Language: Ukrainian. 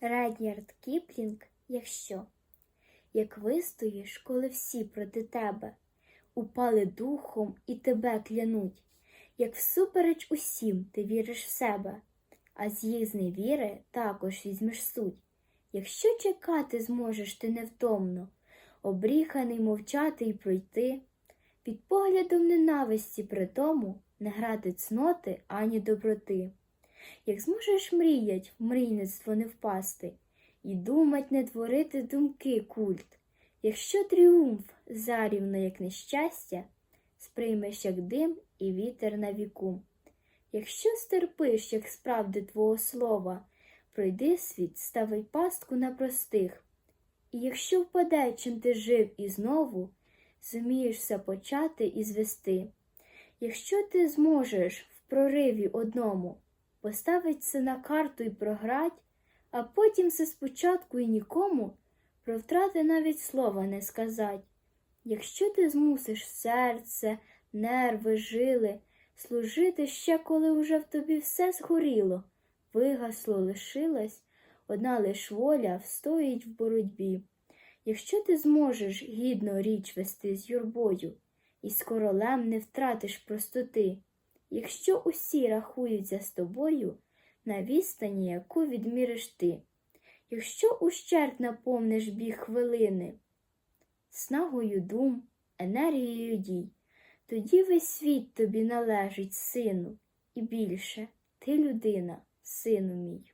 Реднярд Кіплінг, якщо, як вистоїш, коли всі проти тебе, упали духом і тебе клянуть, як всупереч усім ти віриш в себе, а з їх зневіри також візьмеш суть. Якщо чекати зможеш ти невтомно, обріханий мовчати й пройти, під поглядом ненависті при тому не грати цноти ані доброти. Як зможеш мріять в мрійництво не впасти, і думать не творити думки культ, якщо тріумф зарівно, як нещастя, сприймеш як дим і вітер на віку. Якщо стерпиш, як справди твого слова, пройди світ, ставай пастку на простих. І якщо впаде, чим ти жив і знову, зумієш все почати і звести. Якщо ти зможеш в прориві одному поставить все на карту і програть, а потім все спочатку і нікому про втрати навіть слова не сказать. Якщо ти змусиш серце, нерви, жили служити ще, коли уже в тобі все згоріло, вигасло, лишилась, одна лиш воля встоїть в боротьбі. Якщо ти зможеш гідно річ вести з юрбою, і з королем не втратиш простоти, якщо усі рахуються з тобою на відстані, яку відміриш ти, якщо ущерб наповниш біг хвилини, снагою дум, енергією дій, тоді весь світ тобі належить, сину, і більше ти людина, сину мій.